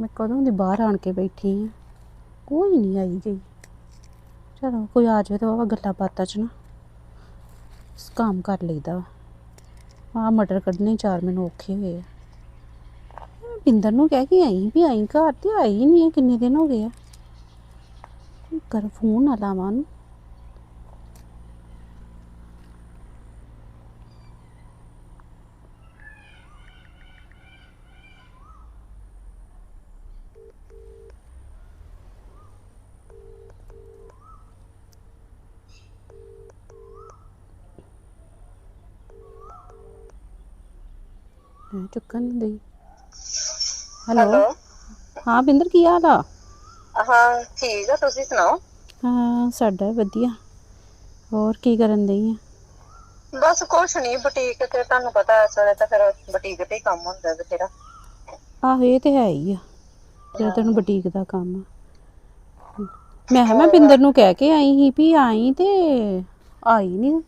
ਮੈਂ ਕਦੋਂ ਦੀ ਬਾਹਰ ਆਣ ਕੇ ਬੈਠੀ ਆ? ਕੋਈ ਨਹੀਂ ਆਈ ਗਈ। ਚਲੋ, ਕੋਈ ਆ ਜਾਵੇ ਤਾਂ ਵਾ ਗੱਲਾਂ ਬਾਤਾਂ ਚ ਨਾ। ਕੰਮ ਕਰ ਲਈਦਾ। ਆ ਮਟਰ ਕੱਢਣੇ ਚਾਰ ਮੈਨੂੰ ਔਖੇ ਹੋਏ ਆ। ਮੈਂ ਪਿੰਦਰ ਨੂੰ ਕਹਿ ਕੇ ਆਈ ਵੀ ਆਈ ਘਰ ਤੇ ਆਈ ਨਹੀਂ ਕਿੰਨੇ ਦਿਨ ਹੋ ਗਏ ਆ। ਕਰ ਫੋਨ ਨਾ ਲਾਵਾਂ ਉਹਨੂੰ। ਚੁੱਕਣ ਨਹੀਂ ਦਈ। ਹੈਲੋ। ਹੈਲੋ। ਹਾਂ ਬਿੰਦਰ ਕੀ ਹਾਲ ਆ? ਹਾਂ ਠੀਕ ਆ ਤੁਸੀਂ ਸੁਣਾਓ? ਹਾਂ ਸਾਡਾ ਵਧੀਆ। ਹੋਰ ਕੀ ਕਰਨ ਦਈ ਆ? ਬਸ ਕੁਛ ਨਹੀਂ ਬੁਟੀਕ ਤੇ ਤੁਹਾਨੂੰ ਪਤਾ ਇਸ ਵੇਲੇ ਤਾਂ ਫਿਰ ਬੁਟੀਕ ਤੇ ਹੀ ਕੰਮ ਹੁੰਦਾ ਬਥੇਰਾ। ਆਹੋ ਇਹ ਤੇ ਹੈ ਹੀ ਆ ਜਿਹੜਾ ਤੈਨੂੰ ਬੁਟੀਕ ਦਾ ਕੰਮ ਆ। ਮੈਂ ਕਿਹਾ ਮੈਂ ਬਿੰਦਰ ਨੂੰ ਕਹਿ ਕੇ ਆਈ ਸੀ ਵੀ ਆਈ ਤੇ ਆਈ ਨਹੀਂ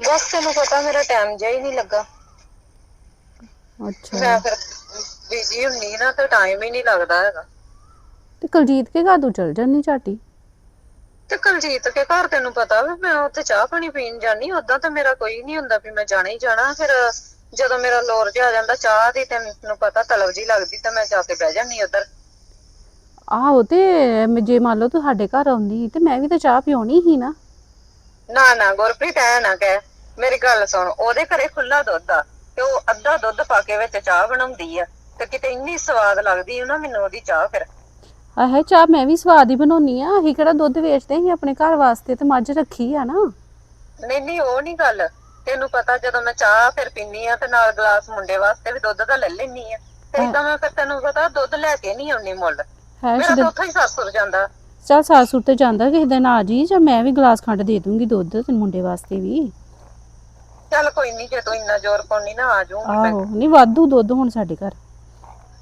ਬਸ ਤੈਨੂੰ ਪਤਾ ਮੇਰਾ ਟਾਈਮ ਜਿਹਾ ਹੀ ਨਹੀਂ ਲੱਗਾ। ਅੱਛਾ। ਮੈਂ ਫਿਰ ਬਿਜ਼ੀ ਹੁੰਨੀ ਨਾ ਤੇ ਟਾਈਮ ਹੀ ਨਹੀਂ ਲੱਗਦਾ ਹੈਗਾ। ਤੇ ਕੁਲਜੀਤ ਕੇ ਘਰ ਤੂੰ ਚਲ ਜਾਂਦੀ ਝਾਟੀ? ਤੇ ਕੁਲਜੀਤ ਕੇ ਘਰ ਤੈਨੂੰ ਪਤਾ ਵੀ ਮੈਂ ਉੱਥੇ ਚਾਹ ਪਾਣੀ ਪੀਣ ਜਾਨੀ ਉਦਾਂ ਤਾਂ ਮੇਰਾ ਕੋਈ ਨਹੀਂ ਹੁੰਦਾ ਵੀ ਮੈਂ ਜਾਣਾ ਹੀ ਜਾਣਾ। ਫਿਰ ਜਦੋਂ ਮੇਰਾ ਲੋਰ ਜਿਹਾ ਆ ਜਾਂਦਾ ਚਾਹ ਦੀ ਤੈਨੂੰ ਪਤਾ ਤਲਬ ਜੀ ਲੱਗਦੀ ਤਾਂ ਮੈਂ ਜਾ ਕੇ ਬਹਿ ਜਾਂਦੀ ਉਧਰ। ਆਹੋ ਤੇ ਮੈਂ- ਜੇ ਮੰਨ ਲਓ ਤੂੰ ਸਾਡੇ ਘਰ ਆਉਂਦੀ ਤੇ ਮੈਂ ਵੀ ਤਾਂ ਚਾਹ ਪਿਉਣੀ ਸੀ ਨਾ। ਨਾ ਨਾ ਗੁਰਪ੍ਰੀਤ ਐ ਨਾ ਕਹਿ। ਮੇਰੀ ਗੱਲ ਸੁਣ ਉਹਦੇ ਘਰੇ ਖੁੱਲਾ ਦੁੱਧ ਆ। ਤੇ ਉਹ ਅੱਧਾ ਦੁੱਧ ਪਾ ਕੇ ਵਿੱਚ ਚਾਹ ਬਣਾਉਂਦੀ ਆ। ਤੇ ਕਿਤੇ ਇੰਨੀ ਸਵਾਦ ਲੱਗਦੀ ਆ ਨਾ ਮੈਨੂੰ ਉਹਦੀ ਚਾਹ ਫਿਰ। ਆਹੇ ਚਾਹ ਮੈਂ ਵੀ ਸਵਾਦ ਹੀ ਬਣਾਉਣੀ ਆ। ਅਸੀਂ ਕਿਹੜਾ ਦੁੱਧ ਵੇਚਦੇ ਸੀ ਆਪਣੇ ਘਰ ਵਾਸਤੇ ਤੇ ਮੱਝ ਰੱਖੀ ਆ ਨਾ। ਨਹੀਂ ਨਹੀਂ ਉਹ ਨਹੀਂ ਗੱਲ। ਤੈਨੂੰ ਪਤਾ ਜਦੋਂ ਮੈਂ ਚਾਹ ਫਿਰ ਪੀਨੀ ਆ ਤੇ ਨਾਲ ਗਲਾਸ ਮੁੰਡੇ ਵਾਸਤੇ ਵੀ ਦੁੱਧ ਦਾ ਲੈ ਲੈਣੀ ਆ। ਤੇ ਇਦਾਂ ਮੈਂ ਫਿਰ ਤੈਨੂੰ ਪਤਾ ਦੁੱਧ ਲੈ ਕੇ ਨਹੀਂ ਆਉਣੀ ਮੁੱਲ। ਹੈ ਮੇਰਾ ਤਾਂ ਉੱਥੋਂ ਹੀ ਸਰਸੁਰ ਜਾਂਦਾ। ਚੱਲ ਸਾਸੂ ਤੇ ਜਾਂਦਾ ਕਿਸੇ ਦਿਨ ਆ ਜੀ ਜਾਂ ਮੈਂ ਵੀ ਗਲਾਸ ਖੰਡ ਦੇ ਦੂੰਗੀ ਦੁੱਧ ਤੇ ਮੁੰਡੇ ਵਾਸਤੇ ਵੀ। ਚੱਲ ਕੋਈ ਨਹੀਂ ਜੇ ਤੂੰ ਇੰਨਾ ਜ਼ੋਰ ਪਾਉਣੀ ਨਾ ਆ ਜਾਊਂਗੀ ਮੈਂ। ਆਹੋ ਨਹੀਂ ਵਾਧੂ ਦੁੱਧ ਹੁਣ ਸਾਡੇ ਘਰ।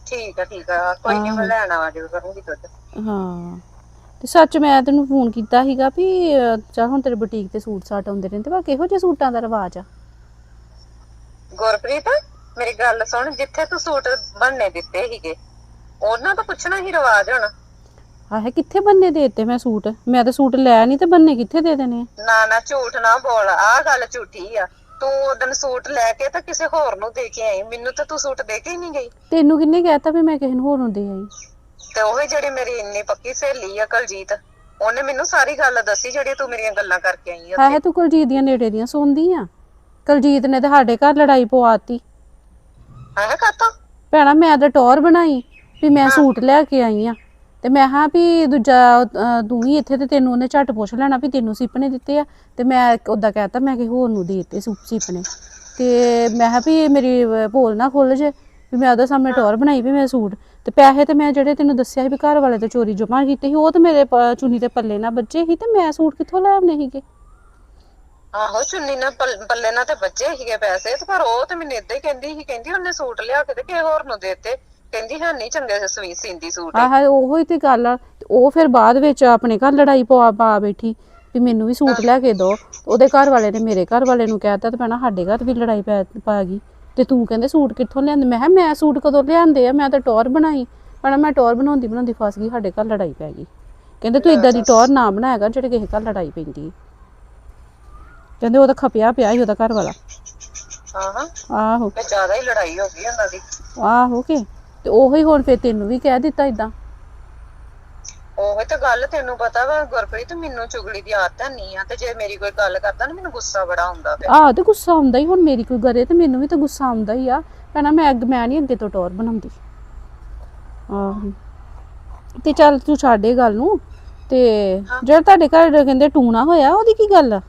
ਠੀਕ ਆ ਠੀਕ ਆ ਕੋਈ ਨਹੀਂ ਮੈਂ ਲੈਣ ਆ ਜਾਊ ਕਰੂੰਗੀ ਦੁੱਧ। ਹਾਂ ਤੇ ਸੱਚ ਮੈਂ ਤੈਨੂੰ ਫੋਨ ਕੀਤਾ ਸੀਗਾ ਵੀ ਅਹ, ਚੱਲ ਹੁਣ ਤੇਰੇ ਬੁਟੀਕ ਤੇ ਸੂਟ ਸਾਟ ਆਉਂਦੇ ਰਹਿੰਦੇ ਵਾ ਕਿਹੋ ਜਿਹੇ ਸੂਟਾਂ ਦਾ ਰਿਵਾਜ ਆ? ਗੁਰਪ੍ਰੀਤ ਮੇਰੀ ਗੱਲ ਸੁਣ ਜਿੱਥੇ ਤੂੰ ਸੂਟ ਬਣਨੇ ਦਿੱਤੇ ਸੀਗੇ ਉਹਨਾਂ ਤੋਂ ਪੁੱਛਣਾ ਹੀ ਰਿਵਾਜ ਹੁਣ। ਆਹੇ ਕਿੱਥੇ ਬੰਨੇ ਦਿੱਤੇ ਮੈਂ ਸੂਟ? ਮੈਂ ਤਾਂ ਸੂਟ ਲੈ ਨਹੀਂ ਤੇ ਬੰਨੇ ਕਿੱਥੇ ਦੇ ਦੇਣੇ ਆ? ਨਾ ਨਾ ਝੂਠ ਨਾ ਬੋਲ ਆਹ ਗੱਲ ਝੂਠੀ ਆ। ਤੂੰ ਉਦੋਂ ਸੂਟ ਲੈ ਕੇ ਤਾਂ ਕਿਸੇ ਹੋਰ ਨੂੰ ਦੇ ਕੇ ਆਈ। ਮੈਨੂੰ ਤਾਂ ਤੂੰ ਸੂਟ ਦੇ ਕੇ ਹੀ ਨਹੀਂ ਗਈ। ਤੈਨੂੰ ਕਿੰਨੇ ਕਹਿਤਾ ਵੀ ਮੈਂ ਕਿਸੇ ਨੂੰ ਹੋਰ ਨੂੰ ਦੇ ਆਈ? ਤੇ ਉਹ ਜਿਹੜੀ ਮੇਰੀ ਇੰਨੀ ਪੱਕੀ ਸਹੇਲੀ ਆ ਕਲਜੀਤ ਉਹਨੇ ਮੈਨੂੰ ਸਾਰੀ ਗੱਲ ਦੱਸੀ ਜਿਹੜੀ ਤੂੰ ਮੇਰੀਆਂ ਗੱਲਾਂ ਕਰਕੇ ਆਈ ਆ। ਆਹੇ ਤੂੰ ਕੁਲਜੀਤ ਦੀਆਂ ਨੇੜੇ ਦੀਆਂ ਸੁਣਦੀ ਆ। ਕੁਲਜੀਤ ਨੇ ਤੇ ਸਾਡੇ ਘਰ ਲੜਾਈ ਪਵਾਤੀ। ਹੈ ਕਾਤਾ ਭੈਣਾ ਮੈਂ ਤਾਂ ਟੌਰ ਬਣਾਈ ਵੀ ਮੈਂ ਸੂਟ ਲੈ ਕੇ ਆਈ ਆ। ਤੇ ਮੈਂ ਹਾਂ ਵੀ ਦੂਜਾ ਅਹ, ਤੂੰ ਵੀ ਇੱਥੇ ਤੇ ਤੈਨੂੰ ਉਹਨੇ ਝੱਟ ਪੁੱਛ ਲੈਣਾ ਵੀ ਤੈਨੂੰ ਸਿਪਨੇ ਦਿੱਤੇ ਆ। ਤੇ ਮੈਂ ਉਦਾਂ ਕਹਿਤਾ ਮੈਂ ਕਿ ਹੋਰ ਨੂੰ ਦੇ ਦਿੱਤੇ ਸੂਪ ਸਿਪਨੇ ਤੇ ਮੈਂ ਕਿਹਾ ਵੀ ਮੇਰੀ ਅਹ, ਭੋਲ ਨਾ ਖੁੱਲ ਜੇ ਵੀ ਮੈਂ ਉਹਦੇ ਸਾਹਮਣੇ ਟੌਰ ਬਣਾਈ ਵੀ ਮੈਂ ਸੂਟ। ਤੇ ਪੈਸੇ ਤੇ ਮੈਂ ਜਿਹੜੇ ਤੈਨੂੰ ਦੱਸਿਆ ਸੀ ਵੀ ਘਰ ਵਾਲੇ ਤੋਂ ਚੋਰੀ ਜਮਾ ਕੀਤੇ ਸੀ ਉਹ ਤੇ ਮੇਰੇ ਪ- ਚੁੰਨੀ ਦੇ ਪੱਲੇ ਨਾ ਬੱਜੇ ਸੀ ਤੇ ਮੈਂ ਸੂਟ ਕਿੱਥੋਂ ਲੈ ਆਉਣੇ ਸੀਗੇ? ਆਹੋ ਚੁੰਨੀ ਨਾਲ ਪੱਲ- ਪੱਲੇ ਨਾਲ ਤੇ ਬੱਚੇ ਸੀਗੇ ਪੈਸੇ ਤੇ ਪਰ ਉਹ ਤੇ ਮੈਨੂੰ ਏਦਾਂ ਹੀ ਕਹਿੰਦੀ ਸੀ ਕਹਿੰਦੀ ਉਹਨੇ ਸੂਟ ਲਿਆ ਕੇ ਤੇ ਕਿਸੇ ਹੋਰ ਨੂੰ ਦੇ ਦਿੱਤੇ। ਕਹਿੰਦੀ ਹੈ ਨਹੀਂ ਚੰਗੇ ਸਵੀ ਸਿੰਦੀ ਸੂਟ। ਆਹ ਉਹੋ ਹੀ ਤੇ ਗੱਲ ਆ। ਤੇ ਉਹ ਫਿਰ ਬਾਅਦ ਵਿੱਚ ਆਪਣੇ ਘਰ ਲੜਾਈ ਪਵਾ ਪਾ ਬੈਠੀ ਵੀ ਮੈਨੂੰ ਵੀ ਸੂਟ ਲੈ ਕੇ ਦੋ। ਉਹਦੇ ਘਰ ਵਾਲੇ ਨੇ ਮੇਰੇ ਘਰ ਵਾਲੇ ਨੂੰ ਕਹਿਤਾ ਤੇ ਭੈਣਾ ਸਾਡੇ ਘਰ ਵੀ ਲੜਾਈ ਪੈ ਪਾ ਗਈ। ਤੇ ਤੂੰ ਕਹਿੰਦੇ ਸੂਟ ਕਿੱਥੋਂ ਲਿਆਂਦੇ? ਮੈਂ ਕਿਹਾ ਮੈਂ ਸੂਟ ਕਦੋਂ ਲਿਆਂਦੇ ਆ? ਮੈਂ ਤਾਂ ਟੌਰ ਬਣਾਈ। ਭੈਣਾ ਮੈਂ ਟੌਰ ਬਣਾਉਂਦੀ ਬਣਾਉਂਦੀ ਫਸ ਗਈ ਸਾਡੇ ਘਰ ਲੜਾਈ ਪੈ ਗਈ। ਕਹਿੰਦੇ ਤੂੰ ਇਦਾਂ ਦੀ ਟੌਰ ਨਾ ਬਣਾਏਗਾ ਜਿਹੜੇ ਕਿਸੇ ਘਰ ਲੜਾਈ ਪੈਂਦੀ ਹੈ। ਕਹਿੰਦੇ ਉਹ ਤਾਂ ਖਪਿਆ ਪਿਆ ਸੀ ਉਹਦਾ ਘਰ ਵਾਲਾ। ਹਾਂ ਹਾਂ। ਆਹੋ। ਤੇ ਜ਼ਿਆਦਾ ਹੀ ਲੜਾਈ ਹੋ ਗਈ ਉਹਨਾਂ ਦੀ। ਆਹੋ ਕੇ ਤੇ ਉਹੋ ਹੀ ਹੁਣ ਫਿਰ ਤੈਨੂੰ ਵੀ ਕਹਿ ਦਿੱਤਾ ਇਦਾਂ ਉਹ ਤਾਂ ਗੱਲ ਤੈਨੂੰ ਪਤਾ ਵਾ ਗੁਰਪ੍ਰੀਤ ਮੈਨੂੰ ਚੁਗਲੀ ਦੀ ਆਦਤ ਨਹੀਂ ਆ ਤੇ ਜੇ ਮੇਰੀ ਕੋਈ ਗੱਲ ਕਰਦਾ ਨਾ ਮੈਨੂੰ ਗੁੱਸਾ ਬੜਾ ਆਉਂਦਾ ਫਿਰ। ਆਹ ਤੇ ਗੁੱਸਾ ਆਉਂਦਾ ਹੀ ਹੁਣ ਮੇਰੀ ਕੋਈ ਗਰੇ ਤੇ ਮੈਨੂੰ ਵੀ ਤਾਂ ਗੁੱਸਾ ਆਉਂਦਾ ਹੀ ਆ। ਭੈਣਾ ਮੈਂ ਅੱਗ ਮੈਂ ਨਹੀਂ ਅੱਗੇ ਤੋਂ ਟੌਰ ਬਣਾਉਂਦੀ। ਆਹੋ। ਤੇ ਚੱਲ ਤੂੰ ਛੱਡ ਗੱਲ ਨੂੰ ਤੇ ਜਿਹੜਾ ਤੁਹਾਡੇ ਘਰ ਕਹਿੰਦੇ ਟੂਣਾ ਹੋਇਆ ਉਹਦੀ ਕੀ ਗੱਲ ਆ?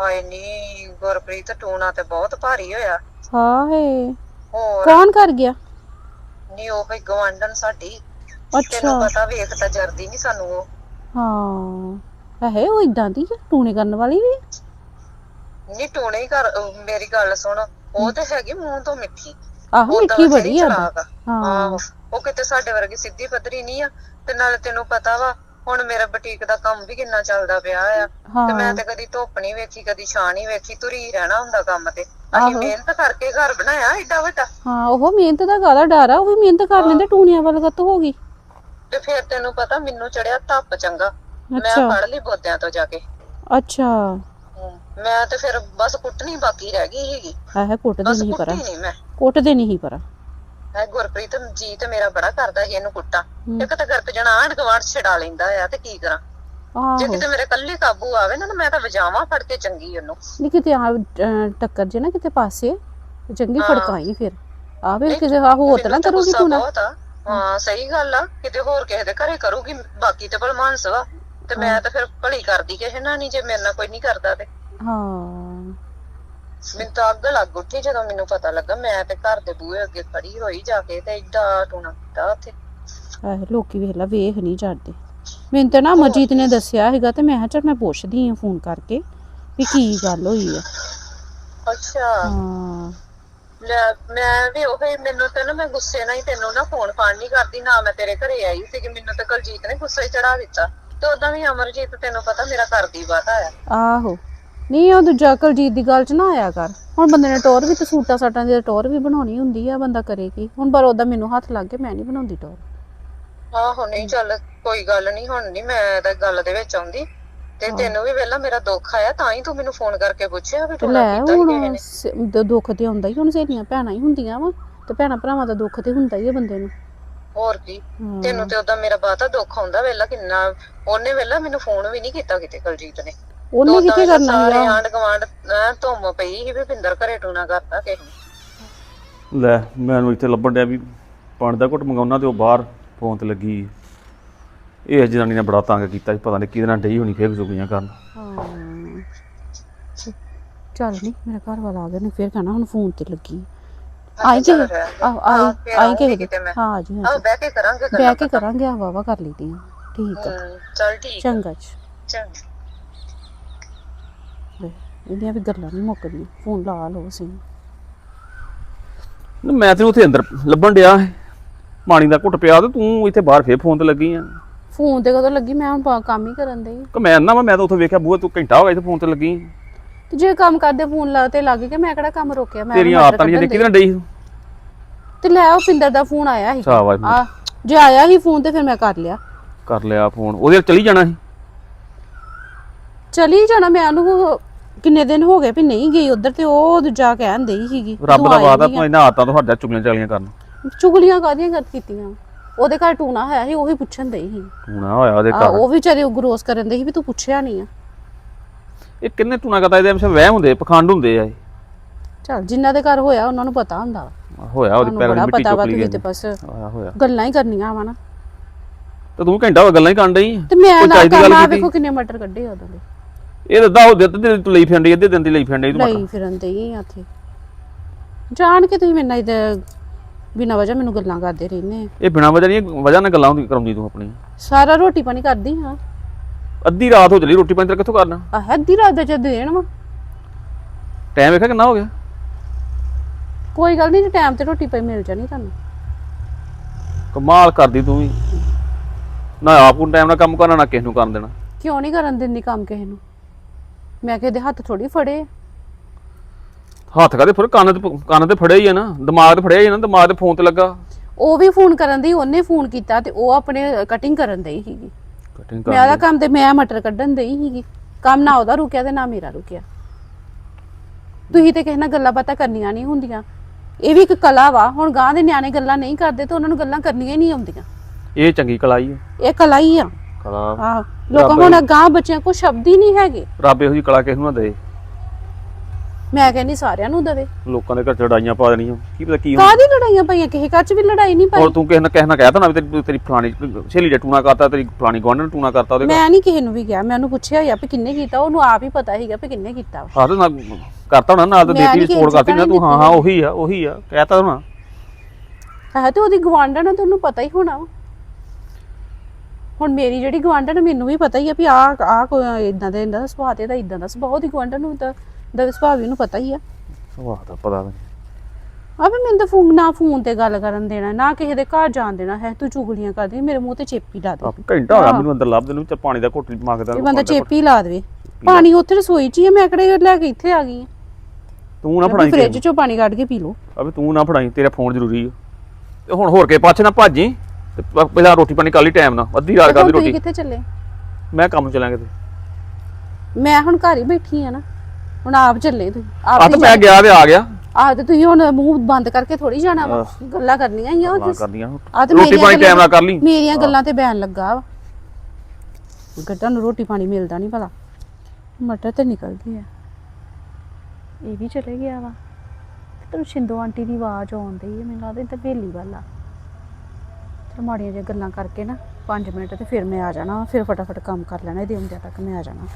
ਹਾਏ ਨੀ ਗੁਰਪ੍ਰੀਤ ਟੂਣਾ ਤੇ ਬਹੁਤ ਭਾਰੀ ਹੋਇਆ। ਹਾਏ। ਹੋਰ? ਕੌਣ ਕਰ ਗਿਆ? ਨੀ ਉਹ ਹੀ ਗਵਾਂਢਣ ਸਾਡੀ। ਅੱਛਾ। ਤੈਨੂੰ ਪਤਾ ਵੇਖ ਤਾਂ ਜਰਦੀ ਨਹੀਂ ਸਾਨੂੰ ਉਹ। ਹਾਂ ਹੈ ਉਹ ਇਦਾਂ ਦੀ ਆ ਟੂਣੇ ਕਰਨ ਵਾਲੀ ਵੀ? ਨੀ ਟੂਣੇ ਹੀ ਕਰ ਅਹ ਮੇਰੀ ਗੱਲ ਸੁਣ ਉਹ ਤੇ ਹੈਗੀ ਮੂੰਹ ਤੋਂ ਮਿੱਠੀ। ਆਹੋ ਉਹ ਤਾਂ ਮਿੱਠੀ ਬੜੀ ਆ। ਚਲਾਕ ਆ। ਹਾਂ। ਉਹ ਕਿਤੇ ਸਾਡੇ ਵਰਗੀ ਸਿੱਧੀ ਪੱਧਰੀ ਨਹੀਂ ਆ ਤੇ ਨਾਲੇ ਤੈਨੂੰ ਪਤਾ ਵਾ ਹੁਣ ਮੇਰਾ ਬੁਟੀਕ ਦਾ ਕੰਮ ਵੀ ਕਿੰਨਾ ਚੱਲਦਾ ਪਿਆ ਆ। ਤੇ ਮੈਂ ਤੇ ਕਦੀ ਧੁੱਪ ਨਹੀਂ ਵੇਖੀ ਕਦੀ ਛਾਂ ਨਹੀਂ ਵੇਖੀ ਤੁਰੀ ਰਹਿਣਾ ਹੁੰਦਾ ਕੰਮ ਤੇ। ਅਸੀਂ ਮਿਹਨਤ ਕਰਕੇ ਘਰ ਬਣਾਇਆ ਏਡਾ ਵੱਡਾ। ਹਾਂ ਉਹ ਮਿਹਨਤ ਦਾ ਕਾਹਦਾ ਡਰ ਆ ਉਹ ਵੀ ਮਿਹਨਤ ਕਰ ਲੈਂਦੇ ਟੂਣੀਆਂ ਵੱਲ ਗੱਤ ਹੋ ਗਈ। ਤੇ ਫਿਰ ਤੈਨੂੰ ਪਤਾ ਮੈਨੂੰ ਚੜਿਆ ਧੱਪ ਚੰਗਾ। ਮੈਂ ਅੱਛਾ। ਫੜ ਲਈ ਬੋਦਿਆਂ ਤੋਂ ਜਾ ਕੇ। ਅੱਛਾ। ਹਮ, ਮੈਂ ਤੇ ਫਿਰ ਬਸ ਕੁੱਟਣੀ ਬਾਕੀ ਰਹਿ ਗਈ ਸੀਗੀ। ਆਹ ਕੁੱਟਦੇ ਬਸ ਨਹੀਂ ਪਰਾ। ਕੁੱਟੀ ਨਹੀਂ ਮੈਂ। ਕੁੱਟਦੇ ਨਹੀਂ ਪਰਾ। ਐ ਗੁਰਪ੍ਰੀਤ ਜੀ ਤੇ ਮੇਰਾ ਬੜਾ ਕਰਦਾ ਸੀ ਇਹਨੂੰ ਕੁੱਟਾਂ। ਇੱਕ ਤਾਂ ਗਰਕ ਜਣਾ ਆਂਢ ਗਵਾਂਢ ਛਡਾ ਲੈਂਦਾ ਆ ਤੇ ਕੀ ਕਰਾਂ? ਜੇ ਕਿਤੇ ਮੇਰੇ ਕੱਲੀ ਕਾਬੂ ਆਵੇ ਨਾ ਤਾਂ ਮੈਂ ਤਾਂ ਵਜਾਵਾਂ ਫੜ ਕੇ ਚੰਗੀ ਉਹਨੂੰ। ਨਹੀਂ ਕਿਤੇ ਆ ਟੱਕਰ ਜੇ ਨਾ ਕਿਤੇ ਪਾਸੇ ਚੰਗੀ ਫੜਕਾਈ ਫਿਰ। ਆਵੇ ਕਿਸੇ ਆ ਹੋਰ ਤਾਂ ਨਾ ਕਰੂਗੀ ਤੂੰ ਨਾ। ਹਾਂ ਸਹੀ ਗੱਲ ਆ। ਕਿਤੇ ਹੋਰ ਕਿਸੇ ਦੇ ਘਰੇ ਕਰੂਗੀ ਬਾਕੀ ਤੇ ਭਲਮਾਨਸ ਵਾ ਤੇ ਮੈਂ ਤਾਂ ਫਿਰ ਭਲੀ ਕਰਦੀ ਕਿਸੇ ਨਾਲ ਨਹੀਂ ਜੇ ਮੇਰੇ ਨਾਲ ਕੋਈ ਨਹੀਂ ਕਰਦਾ ਤੇ। ਹਾਂ। ਮੈਨੂੰ ਤਾਂ ਅੱਗ ਲੱਗ ਉੱਠੀ ਜਦੋਂ ਮੈਨੂੰ ਪਤਾ ਲੱਗਾ ਮੈਂ ਤੇ ਘਰ ਦੇ ਬੂਹੇ ਅੱਗੇ ਖੜੀ ਹੋਈ ਜਾ ਕੇ ਤੇ ਏਡਾ ਟੂਣਾ ਕੀਤਾ ਉੱਥੇ। ਆਹ ਲੋਕੀ ਵੇਖ ਲਾ ਵੇਖ ਨਹੀਂ ਜਾਂਦੇ। ਮੈਨੂੰ ਤਾਂ ਨਾ ਅਮਰਜੀਤ ਨੇ ਦੱਸਿਆ ਹੈਗਾ ਤੇ ਮੈਂ ਕਿਹਾ ਚੱਲ ਮੈਂ ਪੁੱਛਦੀ ਹਾਂ ਫੋਨ ਕਰਕੇ ਵੀ ਕੀ ਗੱਲ ਹੋਈ ਆ। ਅੱਛਾ। ਹਾਂ। ਲੈ ਮੈਂ ਵੀ ਉਹੀ ਮੈਨੂੰ ਤੇ ਨਾ ਮੈਂ ਗੁੱਸੇ ਨਾਲ ਹੀ ਤੈਨੂੰ ਨਾ ਫੋਨ ਫਾਨ ਨਹੀਂ ਕਰਦੀ ਨਾ ਮੈਂ ਤੇਰੇ ਘਰੇ ਆਈ ਸੀ ਕਿ ਮੈਨੂੰ ਤੇ ਕੁਲਜੀਤ ਨੇ ਗੁੱਸੇ ਚੜਾ ਦਿੱਤਾ। ਤੇ ਉਦਾਂ ਵੀ ਅਮਰਜੀਤ ਤੈਨੂੰ ਪਤਾ ਮੇਰਾ ਕਰਦੀ ਬਾਤ ਆ। ਆਹੋ। ਨਹੀਂ ਉਹ ਦੂਜਾ ਕੁਲਜੀਤ ਦੀ ਗੱਲ ਚ ਨਾ ਆਇਆ ਕਰ। ਹੁਣ ਬੰਦੇ ਨੇ ਟੋਰ ਵੀ ਤੇ ਸੂਟਾਂ ਸਾਟਾਂ ਦੀ ਟੋਰ ਵੀ ਬਣਾਉਣੀ ਹੁੰਦੀ ਆ ਬੰਦਾ ਕਰੇ ਕੀ? ਹੁਣ ਪਰ ਉਹਦਾ ਮੈਨੂੰ ਹੱਥ ਲੱਗ ਕੇ ਮੈਂ ਨਹੀਂ ਬਣਾਉਂਦੀ ਟੋਰ। ਆਹੋ ਨਹੀਂ ਚੱਲ ਕੋਈ ਗੱਲ ਨਹੀਂ ਹੁਣ ਨਹੀਂ ਮੈਂ ਤਾਂ ਗੱਲ ਦੇ ਵਿੱਚ ਆਉਂਦੀ। ਤੇ ਤੈਨੂੰ ਵੀ ਵੇਲਾ ਮੇਰਾ ਦੁੱਖ ਆਇਆ ਤਾਂ ਹੀ ਤੂੰ ਮੈਨੂੰ ਫੋਨ ਕਰਕੇ ਪੁੱਛਿਆ ਵੀ ਟੋਣਾ ਲੈ ਕੀਤਾ ਹੁਣ ਨੇ। ਸ- ਦੁੱਖ ਤੇ ਆਉਂਦਾ ਹੀ ਹੁਣ ਸਹੇਲੀਆਂ ਭੈਣਾਂ ਹੀ ਹੁੰਦੀਆਂ ਵਾ ਤੇ ਭੈਣਾਂ ਭਰਾਵਾਂ ਦਾ ਦੁੱਖ ਤੇ ਹੁੰਦਾ ਹੀ ਆ ਬੰਦੇ ਨੂੰ। ਹੋਰ ਕੀ ਹਾਂ। ਤੈਨੂੰ ਤੇ ਉਦਾਂ ਮੇਰਾ ਬਾਤਾ ਦੁੱਖ ਆਉਂਦਾ ਵੇਲਾ ਕਿੰਨਾ ਉਹਨੇ ਵੇਲਾ ਮੈਨੂੰ ਫੋਨ ਵੀ ਨਹੀਂ ਕੀਤਾ ਕਿਤੇ ਕੁਲਜੀਤ ਨੇ। ਉਹਨੇ ਕਿੱਥੇ ਕਰਨਾ ਸਾਰੇ ਹੈਗਾ ਗੁਆਂਢ ਐਂ ਧੁੰਮ ਪਈ ਸੀ ਵੀ ਪਿੰਦਰ ਘਰੇ ਟੂਣਾ ਕਰਤਾ ਕਿਸੇ ਨੇ। ਲੈ ਮੈਨੂੰ ਇੱਥੇ ਲੱਭਣ ਡਿਆ ਵੀ ਪਾਣੀ ਦਾ ਘੁੱਟ ਮੰਗਾਉਣਾ ਤੇ ਉਹ ਬਾਹਰ ਫੋਨ ਤੇ ਲੱਗੀ। ਇਹ ਜਨਾਨੀ ਨੇ ਬੜਾ ਤੰਗ ਕੀਤਾ ਸੀ ਪਤਾ ਨਹੀਂ ਕਿਹਦੇ ਨਾਲ ਡਈ ਹੋਣੀ ਫੇਰ ਚੁਗਲੀਆਂ ਕਰਨ। ਹਾਂ। ਚੱਲ ਨਹੀਂ ਮੇਰਾ ਘਰ ਵਾਲਾ ਆ ਗਿਆ ਨੇ ਫਿਰ ਕਹਿਣਾ ਹੁਣ ਫੋਨ ਤੇ ਲੱਗੀ। ਆਈ ਕਿ। ਆਹ ਹਾਂ, ਆਈ ਫਿਰ ਆਈ ਆਊਂਗੀ ਕਿ ਕਿਤੇ ਮੈਂ। ਹਾਂ ਜੀ ਆਹ ਬਹਿ ਕੇ ਕਰਾਂਗੇ ਗੱਲਾਂ ਬਹਿ ਕੇ ਕਰਾਂਗੇ ਆ ਵਾਵਾ ਕਰ ਲਈਦੀਆਂ। ਠੀਕ ਆ। ਹਮ, ਚੱਲ ਠੀਕ ਚੰਗਾ ਜੀ। ਚੰਗਾ। ਲੈ, ਇਹਦੀਆਂ ਵੀ ਗੱਲਾਂ ਨਹੀਂ ਮੁੱਕਦੀਆਂ। ਫੋਨ ਲਾ ਲਓ ਸੀ ਨਾ ਮੈਂ ਤੇ ਉੱਥੇ ਅੰਦਰ ਲੱਭਣ ਡਿਆ ਸੀ। ਪਾਣੀ ਦਾ ਘੁੱਟ ਪਿਆ ਤੇ ਤੂੰ ਇੱਥੇ ਬਾਹਰ ਫੇਰ ਫੋਨ ਤੇ ਲੱਗੀ ਆ। ਫੋਨ ਤੇ ਕਦੋਂ ਲੱਗੀ? ਮੈਂ ਹੁਣ ਪਾ- ਕੰਮ ਹੀ ਕਰਨ ਦੇ ਕਿ ਮੈਂ ਨਾ ਮੈਂ ਤਾਂ ਉੱਥੇ ਵੇਖਿਆ ਬੂਹਾ ਤੂੰ ਘੰਟਾ ਹੋ ਗਿਆ ਇੱਥੇ ਫੋਨ ਤੇ ਲੱਗੀ ਤੇ ਜੇ ਕੰਮ ਕਰਦੇ ਫੋਨ ਲਾ ਤੇ ਲੱਗ ਗਿਆ ਮੈਂ ਕਿਹੜਾ ਕੰਮ ਰੋਕਿਆ? ਮੈਂ ਤੇਰੀਆਂ ਆਦਤਾਂ ਨਹੀਂ ਕਿਹਦੇ ਨਾਲ ਡਈ? ਤੇ ਲੈ ਉਹ ਪਿੰਦਰ ਦਾ ਫੋਨ ਆਇਆ ਸੀ। ਸ਼ਾਬਾਸ਼ ਆ ਜੇ ਆਇਆ ਸੀ ਫੋਨ ਤੇ ਫਿਰ ਮੈਂ ਕਰ ਲਿਆ। ਕਰ ਲਿਆ ਫੋਨ। ਉਹਦੇ ਨਾਲ ਚਲੀ ਜਾਣਾ ਸੀ? ਚਲੀ ਜਾਣਾ ਮੈਂ ਉਹਨੂੰ ਕਿੰਨੇ ਦਿਨ ਹੋ ਗਏ ਵੀ ਨਹੀਂ ਗਈ ਉਧਰ ਤੇ ਉਹ ਦੂਜਾ ਕਹਿਣ ਡਈ ਸੀਗੀ ਰੱਬ ਦਾ ਆ। ਤੂੰ ਇਹਨਾਂ ਆਦਤਾਂ ਤੋਂ ਹੱਦਾਂ ਚੁਗਲੀਆਂ ਚਾਲੀਆਂ ਕਰਨ। ਚੁਗਲੀਆਂ ਕਾਦੀਆਂ ਕਰ ਕੀਤੀਆਂ? ਉਹਦੇ ਘਰ ਟੂਣਾ ਹੋਇਆ ਸੀ ਉਹੀ ਪੁੱਛਣ ਡਈ ਸੀ। ਹੁਣ ਹੋਇਆ ਉਹਦੇ ਘਰ। ਉਹ ਵਿਚਾਰੇ ਗਰੋਸ ਕਰਨ ਦੇ ਸੀ ਵੀ ਤੂੰ ਪੁੱਛਿਆ ਨਹੀਂ ਆ। ਇਹ ਕਿੰਨੇ ਟੂਣਾ ਕਰਦਾ ਇਹਦੇ ਵਿੱਚ ਵਹਿਮ ਹੁੰਦੇ ਪਖੰਡ ਹੁੰਦੇ ਆ। ਚਲ ਜਿਨ੍ਹਾਂ ਦੇ ਘਰ ਹੋਇਆ ਉਹਨਾਂ ਨੂੰ ਪਤਾ ਹੁੰਦਾ। ਹੋਇਆ ਉਹਦੀ ਪੈਰਾਂ ਦੀ ਮਿੱਟੀ ਚੁੱਕ ਲਈ ਤੇ ਬਸ ਹੋਇਆ। ਗੱਲਾਂ ਹੀ ਕਰਨੀਆਂ ਵਾ ਨਾ। ਤੇ ਤੂੰ ਘੰਟਾ ਹੋ ਗੱਲਾਂ ਹੀ ਕਰਨ ਡਈ? ਤੇ ਮੈਂ ਨਾ ਕੀਤੀ? ਵੇਖੋ ਕਿੰਨੇ ਮਟਰ ਕੱਢੇ ਉਦੋਂ ਦੇ ਇਹ ਤਾਂ ਦਾਉ ਦਿੱਤ ਦੇ ਤੂੰ ਲਈ ਫਿਰਦੀ ਅੱਧੇ ਦਿਨ ਦੀ ਲਈ ਫਿਰਦੀ ਤੂੰ ਲਈ ਫਿਰਨ ਦੇ ਹੀ ਆਥੇ ਜਾਣ ਕੇ ਤੁਸੀਂ ਮੇਰੇ ਨਾਲ ਇਹਦੇ ਬਿਨਾਂ ਵਜ੍ਹਾ ਮੈਨੂੰ ਗੱਲਾਂ ਕਰਦੇ ਰਹਿੰਦੇ ਆ। ਇਹ ਬਿਨਾ ਵਜ੍ਹਾ ਨਹੀਂ ਵਜ੍ਹਾ ਨਾਲ ਗੱਲਾਂ ਹੁੰਦੀ ਕਰਾਉਂਦੀ ਤੂੰ ਆਪਣੀ। ਸਾਰਾ ਰੋਟੀ ਪਾਣੀ ਕਰਦੀ ਹਾਂ। ਅੱਧੀ ਰਾਤ ਹੋ ਚਲੀ ਰੋਟੀ ਪਾਣੀ ਤੇਰਾ ਕਿੱਥੋਂ ਕਰਨਾ? ਆਹ ਅੱਧੀ ਰਾਤ ਦਾ ਜਦ ਦੇਣ ਵਾ। ਟਾਈਮ ਵੇਖਿਆ ਕਿੰਨਾ ਹੋ ਗਿਆ? ਕੋਈ ਗੱਲ ਨਹੀਂ ਟਾਈਮ ਤੇ ਰੋਟੀ ਪਈ ਮਿਲ ਜਾਣੀ ਤੁਹਾਨੂੰ। ਕਮਾਲ ਕਰਦੀ ਤੂੰ ਵੀ। ਨਾ ਆਪ ਨੂੰ ਟਾਈਮ ਨਾਲ ਕੰਮ ਕਰਨਾ ਨਾ ਕਿਸ ਨੂੰ ਕਰਨ ਦੇਣਾ। ਕਿਉਂ ਨਹੀਂ ਕਰਨ ਦਿੰਦੀ ਕੰਮ ਕਿਸੇ ਨੂੰ? ਮੈਂ ਕਿਸੇ ਦੇ ਹੱਥ ਥੋੜੀ ਫੜੇ ਆ। ਹੱਥ ਕਾਦੇ ਫਿਰ ਕੰਨ ਤੇ ਕੰਨ ਤੇ ਫੜਿਆ ਹੀ ਆ ਨਾ। ਦਿਮਾਗ ਤੇ ਫੜਿਆ ਹੀ ਆ ਨਾ ਦਿਮਾਗ ਤੇ ਫੋਨ ਤੇ ਲੱਗਾ। ਉਹ ਵੀ ਫੋਨ ਕਰਨ ਦੀ ਉਹਨੇ ਫੋਨ ਕੀਤਾ ਤੇ ਉਹ ਆਪਣੇ ਕਟਿੰਗ ਕਰਨ ਦਈ ਸੀਗੀ। ਕਟਿੰਗ ਮੈਂ ਉਹਦਾ ਕੰਮ ਤੇ ਮੈਂ ਮਟਰ ਕੱਢਣ ਦਈ ਸੀਗੀ। ਕੰਮ ਨਾ ਉਹਦਾ ਰੁਕਿਆ ਤੇ ਨਾ ਮੇਰਾ ਰੁਕਿਆ। ਤੁਸੀਂ ਤੇ ਕਿਸੇ ਨਾਲ ਗੱਲਾਂ ਬਾਤਾਂ ਕਰਨੀਆਂ ਨਹੀਂ ਹੁੰਦੀਆਂ। ਇਹ ਵੀ ਇੱਕ ਕਲਾ ਵਾ। ਹੁਣ ਗਾਂ ਦੇ ਨਿਆਣੇ ਗੱਲਾਂ ਨਹੀਂ ਕਰਦੇ ਤੇ ਉਹਨਾਂ ਨੂੰ ਗੱਲਾਂ ਕਰਨੀਆਂ ਹੀ ਨਹੀਂ ਆਉਂਦੀਆਂ। ਇਹ ਚੰਗੀ ਕਲਾਈ ਹੈ ਇਹ ਕਲਾ ਹੀ ਆ। ਕਲਾ। ਆਹ ਲੋਕਾਂ ਹੁਣ ਗਾਂ ਬੱਚਿਆਂ ਕੋਲ ਸ਼ਬਦ ਹੀ ਨਹੀਂ ਹੈਗੇ। ਰੱਬ ਇਹੋ ਜੀ ਕਲਾ ਕਿਸ ਨੂੰ ਨਾ ਦੇ? ਮੈਂ ਕਹਿੰਦੀ ਸਾਰਿਆਂ ਨੂੰ ਦਵੇ। ਲੋਕਾਂ ਦੇ ਘਰ ਚ ਲੜਾਈਆਂ ਪਾ ਦੇਣੀਆਂ। ਕੀ ਪਤਾ ਕੀ ਹੋਣਾ ਕਾਹਦੀ ਲੜਾਈਆਂ ਪਈਆਂ? ਕਿਸੇ ਘਰ 'ਚ ਵੀ ਲੜਾਈ ਨਹੀਂ ਔਰ ਪਈ। ਤੂੰ ਕਿਸੇ ਨਾਲ ਕਿਸੇ ਨਾ ਵੀ ਤੇਰੀ ਤੇਰੀ ਫਲਾਣੀ ਸਹੇਲੀ ਨੇ ਟੂਣਾ ਕਰਤਾ ਤੇਰੀ ਫਲਾਣੀ ਗੁਆਂਢਣ ਨੇ ਟੂਣਾ ਕਰਤਾ ਉਹਦੇ ਮੈਂ ਨਹੀਂ ਕਿਸੇ ਨੂੰ ਵੀ ਕਿਹਾ। ਮੈਂ ਉਹਨੂੰ ਪੁੱਛਿਆ ਯਾ ਵੀ ਕਿੰਨੇ ਕੀਤਾ ਉਹਨੂੰ ਆਪ ਹੀ ਪਤਾ ਸੀਗਾ ਵੀ ਕਿੰਨੇ ਕੀਤਾ ਵਾ। ਹਾਂ ਤੇ ਨਾਲ ਕਰਤਾ ਹੋਣਾ ਨਾਲ ਤਾਂ ਮੈਂ ਦੇਤੀ ਨੀ ਕਿਸੇ ਸਪੋਰਟ ਨੂੰ ਕਰਤੀ ਨਾ ਤੂੰ। ਹਾਂ ਹਾਂ ਉਹੀ ਆ ਉਹੀ ਆ। ਕਹਿਤਾ ਹੋਣਾ। ਹੈ ਤੇ ਉਹਦੀ ਗਵਾਂਢਣ ਆ ਤੇ ਉਹਨੂੰ ਪਤਾ ਹੀ ਹੋਣਾ ਵਾ। ਹੁਣ ਮੇਰੀ ਜਿਹੜੀ ਗਵਾਂਢਣ ਮੈਨੂੰ ਵੀ ਪਤਾ ਹੀ ਆ ਵੀ ਆ ਆ ਕੋਈ ਇਦਾਂ ਦਾ ਇਦਾਂ ਦਾ ਸੁਭਾਅ ਤੇ ਇਹਦਾ ਇਦਾਂ ਦਾ ਸੁਭਾਅ ਉਹਦੀ ਗਵਾਂਢਣ ਨੂੰ ਤਾਂ ਦਾ ਸੁਭਾਅ ਵੀ ਉਹਨੂੰ ਪਤਾ ਹੀ ਆ। ਵਾਹ ਤਾਂ ਪਤਾ ਨਹੀਂ। ਆ ਵੀ ਮੈਨੂੰ ਤਾਂ ਫੋਨ ਨਾ ਫੋਨ ਤੇ ਗੱਲ ਕਰਨ ਦੇਣਾ ਨਾ ਕਿਸੇ ਦੇ ਘਰ ਜਾਣ ਦੇਣਾ ਹੈ ਤੂੰ ਚੁਗਲੀਆਂ ਕਰਦੀ ਮੇਰੇ ਮੂੰਹ ਤੇ ਚੇਪੀ ਲਾ ਦੇ। ਘੰਟਾ ਹੋ ਗਿਆ ਮੈਨੂੰ ਅੰਦਰ ਲੱਭਦੇ ਨੂੰ ਤੇ ਪਾਣੀ ਦਾ ਘੁੱਟ ਮੰਗਦਾ ਇਹ ਬੰਦਾ ਦਾ। ਚੇਪੀ ਲਾ ਦੇਵੇ। ਪਾਣੀ ਉੱਥੇ ਰਸੋਈ 'ਚ ਹੀ ਆ ਮੈਂ ਕਿਹੜੇ ਲੈ ਕੇ ਇੱਥੇ ਆ ਗਈ ਆ। ਤੂੰ ਨਾ ਫੜਾਈ ਫ੍ਰਿਜ 'ਚੋਂ ਪਾਣੀ ਕੱਢ ਕੇ ਪੀ ਲਓ। ਅਬੇ ਤੂੰ ਨਾ ਫੜਾਈ ਤੇਰਾ ਫੋਨ ਜ਼ਰੂਰੀ ਆ। ਤੇ ਹੁਣ ਹੋਰ ਕੇ ਪਾਛੇ ਨਾ ਭਾਜੀ। ਤੇ ਪ- ਪਹਿਲਾਂ ਰੋਟੀ ਪਾਣੀ ਕਰ ਲਈ ਟਾਈਮ ਨਾਲ ਅੱਧੀ ਰਾਤ ਕਰ ਰੋਟੀ ਕਿੱਥੇ ਚੱਲੇ? ਮੈਂ ਕੰਮ ਚਲਾਂਗੇ ਤੇ। ਮੈਂ ਹੁਣ ਘਰ ਹੀ ਬੈਠੀ ਆ ਨਾ ਹੁਣ ਆਪ ਚੱਲੇ ਤੁਸੀਂ ਆਪ ਆ ਹੀ ਤਾਂ ਮੈਂ ਗਿਆ ਤੇ ਆ ਗਿਆ। ਆਹ ਤੇ ਤੁਸੀਂ ਹੁਣ ਮੂੰਹ ਬੰਦ ਕਰਕੇ ਥੋੜੀ ਜਾਣਾ ਵਾ ਗੱਲਾਂ ਕਰਨੀਆਂ ਹੀ ਆ ਉਹ ਗੱਲਾਂ ਕਰਦੀਆਂ ਆ ਤੇ ਰੋਟੀ ਮੇਰੀਆਂ ਪਾਣੀ ਟਾਈਮ ਨਾਲ ਗੱਲਾਂ- ਕਰ ਲਈ। ਮੇਰੀਆਂ ਗੱਲਾਂ ਤੇ ਬੈਨ ਲੱਗਾ ਵਾ। ਗੱਟਾਂ ਨੂੰ ਰੋਟੀ ਪਾਣੀ ਮਿਲਦਾ ਨਹੀਂ ਭਲਾ। ਮਟਰ ਤੇ ਨਿਕਲ ਗਈ ਆ। ਇਹ ਵੀ ਚਲੇ ਗਿਆ ਵਾ। ਤੈਨੂੰ ਸ਼ਿੰਦੋ ਆਂਟੀ ਦੀ ਆਵਾਜ਼ ਆਉਂਦੀ ਹੈ ਮੈਨੂੰ ਲੱਗਦਾ ਇਹ ਤਾਂ ਬੇਲੀ ਵਾਲਾ ਚਲ ਮਾੜੀਆਂ ਜਿਹੀਆਂ ਗੱਲਾਂ ਕਰਕੇ ਨਾ 5 ਮਿੰਟ ਤੇ ਫਿਰ ਮੈਂ ਆ ਜਾਣਾ ਫਿਰ ਫਟਾਫਟ ਕੰਮ ਕਰ ਲੈਣਾ ਇਹਦੇ ਹੁੰਦਿਆਂ ਤੱਕ ਮੈਂ ਆ ਜਾਣਾ।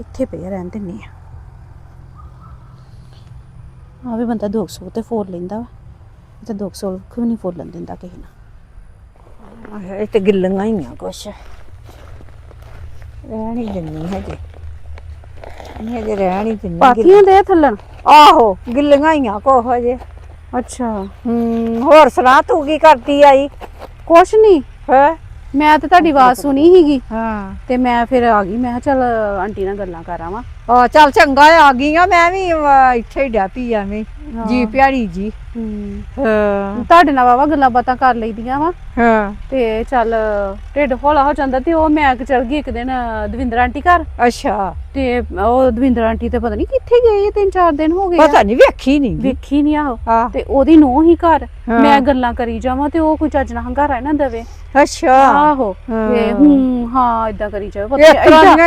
ਇੱਥੇ ਪਈ ਰਹਿਣ ਦਿੰਨੀ ਆ। ਆ ਵੀ ਬੰਦਾ 200 ਤੇ ਫੋਲ ਲੈਂਦਾ ਵਾ ਇਹ ਤਾਂ 200 ਕਿਉਂ ਨਹੀਂ ਫੋਲਣ ਦਿੰਦਾ ਕਿਸੇ ਨਾਲ। ਇਹ ਤੇ ਗਿੱਲੀਆਂ ਹੀ ਆ ਕੁਛ। ਰਹਿਣ ਹੀ ਦਿੰਨੀ ਹਜੇ। ਨਹੀਂ ਹਜੇ ਰਹਿਣ ਹੀ ਦਿੰਨੀ ਪਾਥੀਆਂ ਦੇ ਥੱਲਣ? ਆਹੋ ਗਿੱਲੀਆਂ ਹੀ ਆ ਕੋ ਹਜੇ। ਅੱਛਾ ਹੂੰ ਹੋਰ ਸੁਣਾ ਤੂੰ ਕੀ ਕਰਦੀ ਆਈ? ਕੁਛ ਨਹੀਂ। ਹੈ? ਮੈਂ ਤੇ ਤੁਹਾਡੀ ਆਵਾਜ਼ ਸੁਣੀ ਹੀਗੀ ਹਾਂ। ਤੇ ਮੈਂ ਫਿਰ ਆ ਗਈ ਮੈਂ ਕਿਹਾ ਚੱਲ ਆਂਟੀ ਨਾਲ ਗੱਲਾਂ ਕਰਾਵਾਂ ਆ ਚੱਲ ਚੰਗਾ ਆ ਗਈ ਆ ਮੈਂ ਵੀ ਅਹ, ਇੱਥੇ ਹੀ ਡੈਪੀ ਐਵੇਂ ਜੀ ਪਿਆਰੀ ਜੀ। ਹੂੰ। ਹਾਂ। ਤੁਹਾਡੇ ਨਾਲ ਵਾਵਾ ਗੱਲਾਂ ਬਾਤਾਂ ਕਰ ਲਈਦੀਆਂ ਵਾ। ਹਾਂ। ਤੇ ਚੱਲ ਢਿੱਡ ਹੌਲਾ ਹੋ ਜਾਂਦਾ ਤੇ ਉਹ ਮੈਂ ਚਲ ਗਈ ਇੱਕ ਦਿਨ ਦਵਿੰਦਰ ਆਂਟੀ ਘਰ। ਅੱਛਾ। ਤੇ ਉਹ ਦਵਿੰਦਰ ਆਂਟੀ ਤੇ ਪਤਾ ਨਹੀਂ ਕਿੱਥੇ ਗਏ ਤਿੰਨ ਚਾਰ ਦਿਨ ਹੋ ਗਏ। ਪਤਾ ਨਹੀਂ ਵੇਖੀ ਨਹੀਂ ਵੇਖੀ ਨਹੀਂ ਆਹੋ ਤੇ ਉਹਦੀ ਨੂੰਹ ਹੀ ਘਰ। ਮੈਂ ਗੱਲਾਂ ਕਰੀ ਜਾਵਾਂ ਤੇ ਉਹ ਕੋਈ ਚੱਜ ਨਾਲ ਹੰਗਾਰਾ ਨਾ ਦੇਵੇ। ਅੱਛਾ। ਆਹੋ। ਤੇ ਹਾਂ। ਹੂੰ ਇਦਾਂ ਕਰੀ ਜਾਵੇ। ਪਤਾ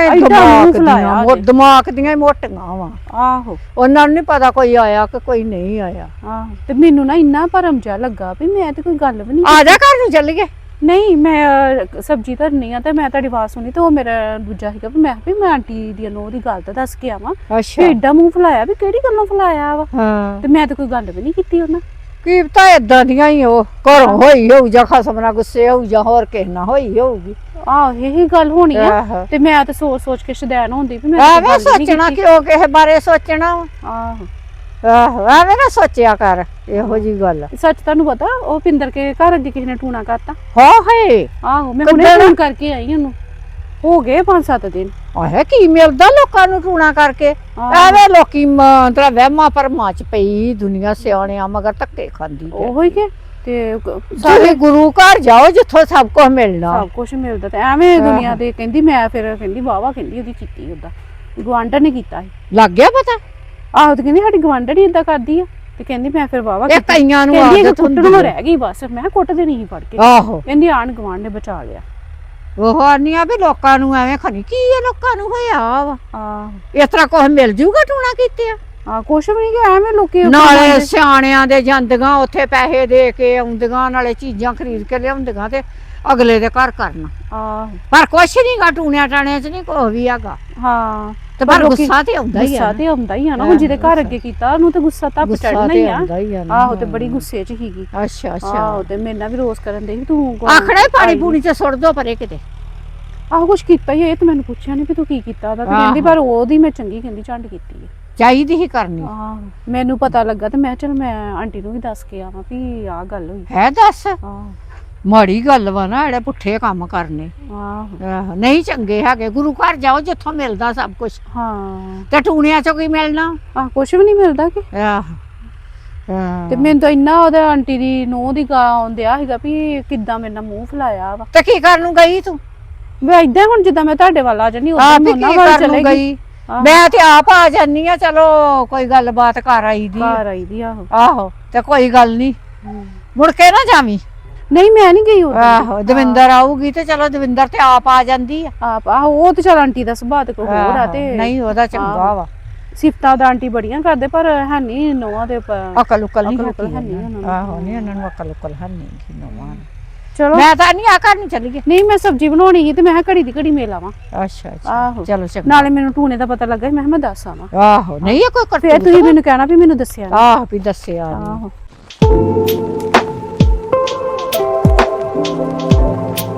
ਨੀ ਮੂੰਹ ਦਿਮਾਗ ਦੀਆਂ ਮੋਟੀਆਂ ਵਾ। ਆਹੋ। ਉਹਨਾਂ ਨੂੰ ਨਹੀਂ ਪਤਾ ਕੋਈ ਆਇਆ ਕਿ ਕੋਈ ਨਹੀਂ ਆਇਆ। ਆਹੋ ਤੇ ਮੈਨੂੰ ਨਾ ਇੰਨਾ ਭਰਮ ਜਿਹਾ ਲੱਗਾ ਵੀ ਮੈਂ ਤੇ ਕੋਈ ਗੱਲ ਵੀ ਨਹੀਂ ਆ ਜਾ ਘਰ ਨੂੰ ਚੱਲੀਏ ਨਹੀਂ ਮੈਂ ਅਹ, ਸਬਜ਼ੀ ਧਰਨੀ ਆ ਤੇ ਮੈਂ ਤੁਹਾਡੀ ਆਵਾਜ਼ ਸੁਣੀ ਤੇ ਉਹ ਮੇਰਾ ਦੂਜਾ ਸੀਗਾ ਵੀ ਮੈਂ ਵੀ ਮੈਂ ਆਂਟੀ ਦੀ ਨੂੰ ਉਹਦੀ ਗੱਲ ਤਾਂ ਦੱਸ ਕੇ ਆਵਾਂ ਅੱਛਾ। ਏਡਾ ਮੂੰਹ ਫੁਲਾਇਆ ਵੀ ਕਿਹੜੀ ਗੱਲੋਂ ਫੁਲਾਇਆ ਵਾ। ਹਾਂ। ਤੇ ਮੈਂ ਤਾਂ ਕੋਈ ਗੱਲ ਵੀ ਨਹੀਂ ਕੀਤੀ ਉਹਨਾਂ। ਕੀ ਪਤਾ ਏਦਾਂ ਦੀਆਂ ਹੀ ਉਹ ਘਰੋਂ ਹੋਈ ਹੋਊ ਜਾਂ ਖਸਮ ਨਾਲ ਗੁੱਸੇ ਹੋਊ ਜਾਂ ਹੋਰ ਕਿਸੇ ਨਾਲ ਹੋਈ ਹੋਊਗੀ। ਆਹੋ ਇਹੀ ਗੱਲ ਹੋਣੀ ਆ। ਆਹੋ। ਤੇ ਮੈਂ ਤਾਂ ਸੋਚ ਸੋਚ ਕੇ ਸ਼ਦੈਨ ਹੁੰਦੀ ਵੀ ਮੈਂ ਤਾਂ ਕੋਈ ਐਵੇਂ ਗੱਲ ਹੀ ਨਹੀਂ ਸੋਚਣਾ ਕੀਤੀ। ਕਿਉਂ ਕਿਸੇ ਬਾਰੇ ਸੋਚਣਾ ਵਾ? ਆਹੋ। ਆਹੋ ਐਵੇਂ ਨਾ ਸੋਚਿਆ ਕਰ ਇਹੋ ਜੀ ਗੱਲ। ਸੱਚ ਤੁਹਾਨੂੰ ਪਤਾ ਉਹ ਪਿੰਦਰ ਕੇ ਘਰ ਅੱਗੇ ਕਿਸੇ ਨੇ ਟੂਣਾ ਕਰਤਾ? ਹੋ ਹੈ ਆਹੋ ਮੈਂ ਹੁਣੇ ਕਿੱਦਾਂ? ਫੋਨ ਕਰਕੇ ਆਈ ਉਹਨੂੰ। ਹੋ ਗਏ 5-7 ਦਿਨ। ਆਹੇ ਕੀ ਮਿਲਦਾ ਲੋਕਾਂ ਨੂੰ ਟੂਣਾ ਕਰਕੇ? ਆਹੋ। ਐਵੇਂ ਲੋਕੀ ਤਰਾ ਵਹਿਮਾਂ ਪਰਮਾਂ ਚ ਪਈ ਦੁਨੀਆ ਸਿਆਣਿਆਂ ਮਗਰ ਧੱਕੇ ਖਾਂਦੀ ਹੈ ਉਹੋ ਹੀ ਕਿ ਤੇ ਕ- ਸਾਰੇ ਗੁਰੂ ਘਰ ਜਾਓ ਜਿੱਥੋਂ ਸਭ ਕੁਝ ਮਿਲਣਾ। ਸਭ ਕੁਝ ਮਿਲਦਾ ਤੇ ਐਵੇਂ ਦੁਨੀਆ ਤੇ ਕਹਿੰਦੀ ਮੈਂ ਫਿਰ ਕਹਿੰਦੀ ਵਾਵਾ ਕਹਿੰਦੀ ਉਹਦੀ ਕੀਤੀ ਉਹਦਾ ਗਵਾਂਢਣ ਨੇ ਕੀਤਾ ਸੀ। ਲੱਗ ਗਿਆ ਪਤਾ? ਆਹੋ ਤੇ ਕਹਿੰਦੀ ਸਾਡੀ ਗਵਾਂਢਣ ਹੀ ਇਦਾਂ ਕਰਦੀ ਆ। ਤੇ ਕਹਿੰਦੀ ਮੈਂ ਫਿਰ ਵਾਵਾ ਇਹ ਕਈਆਂ ਨੂੰ ਕਹਿੰਦੀ ਆਦਤ ਹੁੰਦੀ ਕੁੱਟਣੋਂ। ਰਹਿ ਗਈ ਬਸ ਮੈਂ ਕੁੱਟ ਦੇਣੀ ਸੀ ਫੜ ਕੇ। ਆਹੋ। ਕਹਿੰਦੀ ਆਣ ਗਵਾਂਢ ਨੇ ਬਚਾ ਲਿਆ। ਉਹ ਆਨੀਆਂ ਵੀ ਲੋਕਾਂ ਨੂੰ ਐਵੇਂ ਖਣੀ ਕੀ ਇਹ ਲੋਕਾਂ ਨੂੰ ਹੋਇਆ ਵਾ? ਆਹ। ਇਸ ਤਰ੍ਹਾਂ ਕੁਝ ਮਿਲ ਜੂਗਾ ਟੂਣਾ ਕੀਤੇ ਆ? ਆ ਕੁਛ ਵੀ ਨਹੀਂ ਕਿ ਐਵੇਂ ਲੋਕੀ ਨਾਲੇ ਸਿਆਣਿਆਂ ਦੇ ਜਾਂਦੀਆਂ ਉੱਥੇ ਪੈਸੇ ਦੇ ਕੇ ਆਉਂਦੀਆਂ ਨਾਲੇ ਚੀਜ਼ਾਂ ਖਰੀਦ ਕੇ ਲਿਆਉਂਦੀਆਂ ਤੇ ਅਗਲੇ ਦੇ ਘਰ ਕਰਨਾ। ਆਹ। ਪਰ ਕੁਛ ਨਹੀਂ ਗਾ ਟੂਣਿਆਂ ਟਾਣਿਆਂ ਚ ਨਹੀਂ ਕੋਈ ਵੀ ਹੈਗਾ। ਹਾਂ। ਤੇ ਪਰ ਲੋਕੀ- ਗੁੱਸਾ ਤੇ ਆਉਂਦਾ ਹੀ ਗੁੱਸਾ ਆ ਤੇ ਆਉਂਦਾ ਹੀ ਆ ਨਾ। ਹੁਣ ਜਿਹਦੇ ਘਰ ਅੱਗੇ ਕੀਤਾ ਉਹਨੂੰ ਤੇ ਗੁੱਸਾ ਤਾਂ ਗੁੱਸਾ ਚੜਨਾ ਹੀ ਆ। ਆਉਂਦਾ ਹੀ ਆ ਨਾ। ਆਹੋ ਤੇ ਬੜੀ ਗੁੱਸੇ 'ਚ ਹੀਗੀ ਅੱਛਾ ਅੱਛਾ। ਆਹੋ ਤੇ ਮੇਰੇ ਨਾਲ ਵੀ ਰੋਸ ਕਰਨ ਦੇ ਤੂੰ ਆਖੜਾ ਹੀ ਪਾਣੀ ਆਈ। ਪੂਣੀ ਚ ਸੁੱਟ ਦੋ ਪਰੇ ਕਿਤੇ। ਆਹੋ ਕੁਛ ਕੀਤਾ ਹੀ ਆ, ਇਹ ਤੇ ਮੈਨੂੰ ਪੁੱਛਿਆ ਨਹੀਂ ਵੀ ਤੂੰ ਕੀ ਕੀਤਾ ਉਹਦਾ ਤੇ ਕਹਿੰਦੀ ਪਰ ਉਹਦੀ ਮੈਂ ਚੰਗੀ ਕਹਿੰਦੀ ਝੰਡ ਕੀਤੀ ਹੈ ਚਾਹੀਦੀ ਹੀ ਕਰਨੀ। ਆਹ ਮੈਨੂੰ ਪਤਾ ਲੱਗਾ ਤੇ ਮੈਂ ਚਲ ਮੈਂ ਆਂਟੀ ਨੂੰ ਵੀ ਦੱਸ ਕੇ ਆਵਾਂ ਵੀ ਆਹ ਗੱਲ ਹੋਈ। ਹੈ ਦੱਸ? ਆਹ। ਮਾੜੀ ਗੱਲ ਵਾ ਨਾ ਜਿਹੜੇ ਪੁੱਠੇ ਕੰਮ ਕਰਨੇ। ਆਹ। ਆਹੋ, ਨਹੀਂ ਚੰਗੇ ਹੈਗੇ ਗੁਰੂ ਘਰ ਜਾਓ ਜਿੱਥੋਂ ਮਿਲਦਾ ਸਭ ਕੁਝ ਹਾਂ। ਤੇ ਟੂਣਿਆਂ ਚੋਂ ਕੀ ਮਿਲਣਾ? ਆਹ ਕੁਛ ਵੀ ਨਹੀਂ ਮਿਲਦਾ ਕਿ? ਆਹ। ਹਾਂ। ਤੇ ਮੈਨੂੰ ਤਾਂ ਇੰਨਾ ਉਹਦਾ ਆਂਟੀ ਦੀ ਨੂੰਹ ਦੀ ਗਾ ਆਉਂਦਿਆ ਸੀਗਾ ਵੀ ਕਿੱਦਾਂ ਮੇਰੇ ਨਾਲ ਮੂੰਹ ਫਲਾਇਆ ਵਾ। ਤੇ ਕੀ ਕਰਨ ਨੂੰ ਗਈ ਤੂੰ? ਵੇ ਇਦਾਂ ਹੁਣ ਜਿੱਦਾਂ ਮੈਂ ਤੁਹਾਡੇ ਵੱਲ ਆ ਜਾਨੀ ਉਦਾਂ ਆਪ ਹੀ ਉਹਨਾਂ ਕੀ ਵੱਲ ਕਰਨ ਨੂੰ ਚਲੇ ਗਈ। ਗਈ? ਆਹ। ਮੈਂ ਤੇ ਆਪ ਆ ਜਾਨੀ ਆ ਚਲੋ ਕੋਈ ਗੱਲਬਾਤ ਕਰ ਆਈ ਦੀ ਘਰ ਆਈ ਦੀ ਆਹੋ ਆਹੋ ਤੇ ਕੋਈ ਗੱਲ ਨਹੀਂ। ਮੁੜ ਕੇ ਨਾ ਜਾਵੀਂ। ਨਹੀਂ ਮੈਂ ਨਹੀਂ ਗਈ ਉਦੋਂ। ਆਹੋ ਦਵਿੰਦਰ ਆਊਗੀ ਤੇ ਚਲੋ ਦਵਿੰਦਰ ਤੇ ਆਪ ਆ ਜਾਂਦੀ ਆ। ਆਪ ਆਹੋ ਉਹ ਤੇ ਚਲ ਆਂਟੀ ਦਾ ਸੁਭਾਅ ਤੇ ਕੋਈ ਹੋਰ ਆ ਤੇ। ਨਹੀਂ ਉਹਦਾ ਚੰਗਾ। ਵਾ। ਸਿਫਤਾਂ ਦਾ ਆਂਟੀ ਬੜੀਆਂ ਕਰਦੇ ਪਰ ਹੈ ਨਹੀਂ ਨੋਆਂ ਦੇ ਅਕਲ ਉਕਲ ਨਹੀਂ ਅਕਲ ਨਹੀਂ। ਆਹੋ ਨਹੀਂ ਉਹਨਾਂ ਨੂੰ ਅਕਲ ਉਕਲ ਹੈ ਨਹੀਂ ਕਿ ਨਵਾਂ ਚਲੋ। ਮੈਂ ਤਾਂ ਨਹੀਂ ਆ ਘਰ ਨੂੰ ਚੱਲੀ ਗਈ। ਨਹੀਂ ਮੈਂ ਸਬਜ਼ੀ ਬਣਾਉਣੀ ਸੀ ਤੇ ਮੈਂ ਕਿਹਾ ਘੜੀ ਦੀ ਘੜੀ ਮੇਲ ਆਵਾਂ। ਅੱਛਾ ਅੱਛਾ। ਆਹੋ। ਚਲੋ ਚੰਗਾ। ਨਾਲੇ ਮੈਨੂੰ ਟੂਨੇ ਦਾ ਪਤਾ ਲੱਗਾ ਮੈਂ ਮੈਂ ਦੱਸ ਆਵਾਂ। ਆਹੋ ਨਹੀਂ ਇਹ ਕੋਈ ਫਿਰ ਕਰਤੂਤ ਤੁਸੀਂ ਮੈਨੂੰ ਕਹਿਣਾ ਵੀ ਮੈਨੂੰ ਦੱਸਿਆ। ਆਹ ਵੀ ਦੱਸਿਆ। ਆਹੋ। Thank you.